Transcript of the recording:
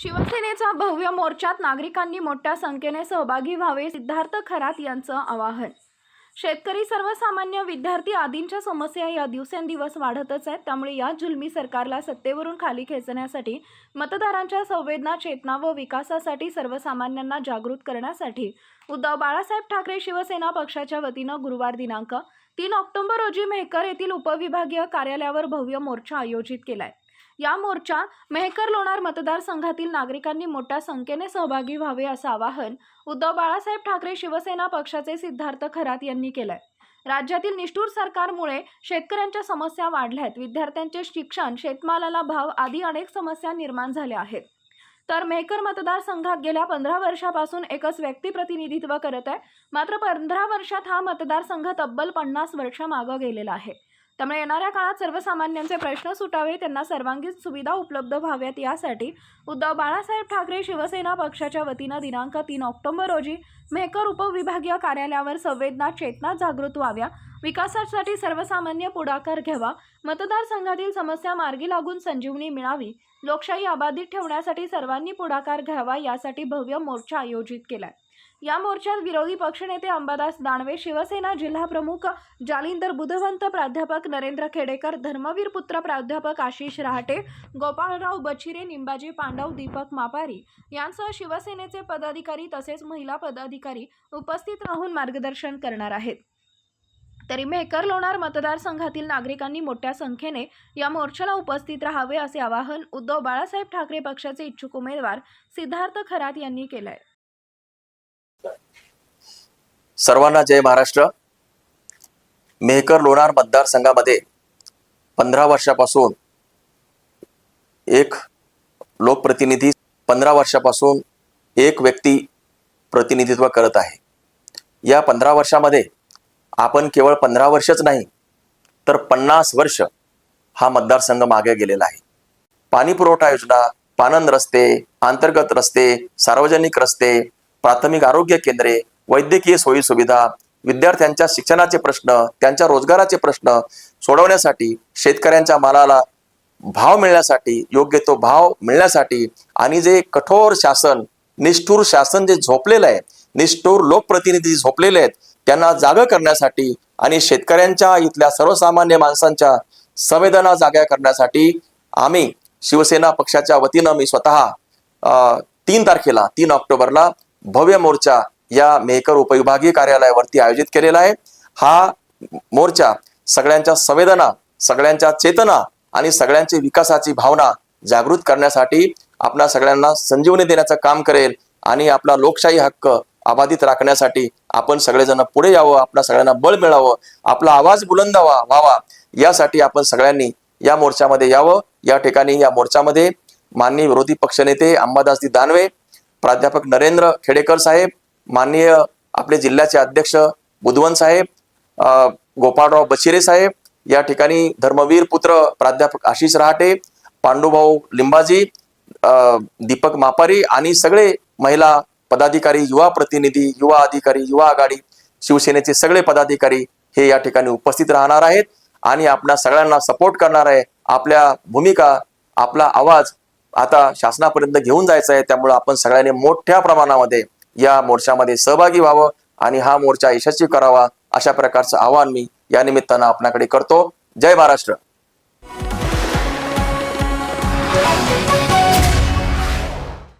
शिवसेनेचा भव्य मोर्चात नागरिकांनी मोठ्या संख्येने सहभागी व्हावे सिद्धार्थ खरात यांचं आवाहन. शेतकरी सर्वसामान्य विद्यार्थी आदींच्या समस्या या दिवसेंदिवस वाढतच आहेत. त्यामुळे या जुलमी सरकारला सत्तेवरून खाली खेचण्यासाठी मतदारांच्या संवेदना चेतना व विकासासाठी सर्वसामान्यांना जागृत करण्यासाठी उद्धव बाळासाहेब ठाकरे शिवसेना पक्षाच्या वतीनं गुरुवार दिनांक तीन ऑक्टोबर रोजी मेहकर येथील उपविभागीय कार्यालयावर भव्य मोर्चा आयोजित केलाय. या मोर्चा मेहकर लोणार मतदारसंघातील नागरिकांनी मोठ्या संख्येने सहभागी व्हावे असं आवाहन उद्धव बाळासाहेब ठाकरे शिवसेना पक्षाचे सिद्धार्थ खरात यांनी केलंय. राज्यातील निष्ठूर सरकारमुळे शेतकऱ्यांच्या समस्या वाढल्या आहेत विद्यार्थ्यांचे शिक्षण शेतमालाला भाव आदी अनेक समस्या निर्माण झाल्या आहेत. तर मेहकर मतदारसंघात गेल्या पंधरा वर्षापासून एकच व्यक्ती प्रतिनिधित्व करत आहे. मात्र पंधरा वर्षात हा मतदारसंघ तब्बल पन्नास वर्ष मागं गेलेला आहे. त्यामुळे येणाऱ्या काळात सर्वसामान्यांचे प्रश्न सुटावे त्यांना सर्वांगीण सुविधा उपलब्ध व्हाव्यात यासाठी उद्धव बाळासाहेब ठाकरे शिवसेना पक्षाच्या वतीनं दिनांक तीन ऑक्टोबर रोजी मेहकर उपविभागीय कार्यालयावर संवेदना चेतना जागृत व्हाव्या. विकासासाठी सर्वसामान्य पुढाकार घ्यावा. मतदारसंघातील समस्या मार्गी लागून संजीवनी मिळावी. लोकशाही अबाधित ठेवण्यासाठी सर्वांनी पुढाकार घ्यावा यासाठी भव्य मोर्चा आयोजित केलाय. या मोर्चात विरोधी पक्षनेते अंबादास दानवे शिवसेना जिल्हा प्रमुख जालिंदर बुधवंत प्राध्यापक नरेंद्र खेडेकर धर्मवीर पुत्र प्राध्यापक आशिष रहाटे गोपाळराव बचिरे निंबाजी पांडव दीपक मापारी यांसह शिवसेनेचे पदाधिकारी तसेच महिला पदाधिकारी उपस्थित राहून मार्गदर्शन करणार आहेत. तरी मेहकर लोणार मतदारसंघातील नागरिकांनी मोठ्या संख्येने या मोर्चाला उपस्थित राहावे असे आवाहन उद्धव बाळासाहेब ठाकरे पक्षाचे इच्छुक उमेदवार सिद्धार्थ खरात यांनी केलं आहे सर्वांना जय महाराष्ट्र. मेहकर लोणार मतदारसंघामध्ये पंधरा वर्षापासून एक लोकप्रतिनिधी पंधरा वर्षापासून एक व्यक्ती प्रतिनिधित्व करत आहे. या पंधरा वर्षामध्ये आपण केवळ पंधरा वर्षच नाही तर पन्नास वर्ष हा मतदारसंघ मागे गेलेला आहे. पाणी पुरवठा योजना पानंद रस्ते अंतर्गत रस्ते सार्वजनिक रस्ते प्राथमिक आरोग्य केंद्रे वैद्यकीय सोयी सुविधा विद्यार्थ्यांच्या शिक्षणाचे प्रश्न त्यांच्या रोजगाराचे प्रश्न सोडवण्यासाठी शेतकऱ्यांच्या मालाला भाव मिळण्यासाठी योग्य तो भाव मिळण्यासाठी आणि जे कठोर शासन निष्ठूर शासन जे झोपलेलं आहे निष्ठूर लोकप्रतिनिधी झोपलेले आहेत त्यांना जागं करण्यासाठी आणि शेतकऱ्यांच्या इथल्या सर्वसामान्य माणसांच्या संवेदना जाग्या करण्यासाठी आम्ही शिवसेना पक्षाच्या वतीनं मी स्वतः तीन तारखेला तीन ऑक्टोबरला भव्य मोर्चा या मेकर उपविभागीय कार्यालयावरती आयोजित केलेला आहे. हा मोर्चा सगळ्यांच्या संवेदना सगळ्यांच्या चेतना आणि सगळ्यांची विकासाची भावना जागृत करण्यासाठी आपल्या सगळ्यांना संजीवनी देण्याचं काम करेल आणि आपला लोकशाही हक्क अबाधित राखण्यासाठी आपण सगळेजण पुढे यावं आपल्या सगळ्यांना बळ मिळावं आपला आवाज बुलंद व्हावा यासाठी आपण सगळ्यांनी या मोर्चामध्ये यावं. या ठिकाणी या मोर्चामध्ये माननीय विरोधी पक्षनेते अंबादासजी दानवे प्राध्यापक नरेंद्र खेडेकर साहेब माननीय आपले जिल्ह्याचे अध्यक्ष बुधवंत साहेब गोपाळराव बशिरे साहेब या ठिकाणी धर्मवीर पुत्र प्राध्यापक आशिष रहाटे पांडुभाऊ लिंबाजी दीपक मापारी आणि सगळे महिला पदाधिकारी युवा प्रतिनिधी युवा अधिकारी युवा आघाडी शिवसेनेचे सगळे पदाधिकारी हे या ठिकाणी उपस्थित राहणार आहेत आणि आपल्या सगळ्यांना सपोर्ट करणार आहे. आपल्या भूमिका आपला आवाज आता शासनापर्यंत घेऊन जायचं आहे त्यामुळे आपण सगळ्यांनी मोठ्या प्रमाणामध्ये या मोर्चामध्ये सहभागी व्हावं आणि हा मोर्चा यशस्वी करावा अशा प्रकारचं आवाहन मी या निमित्तानं आपणाकडे करतो. जय महाराष्ट्र.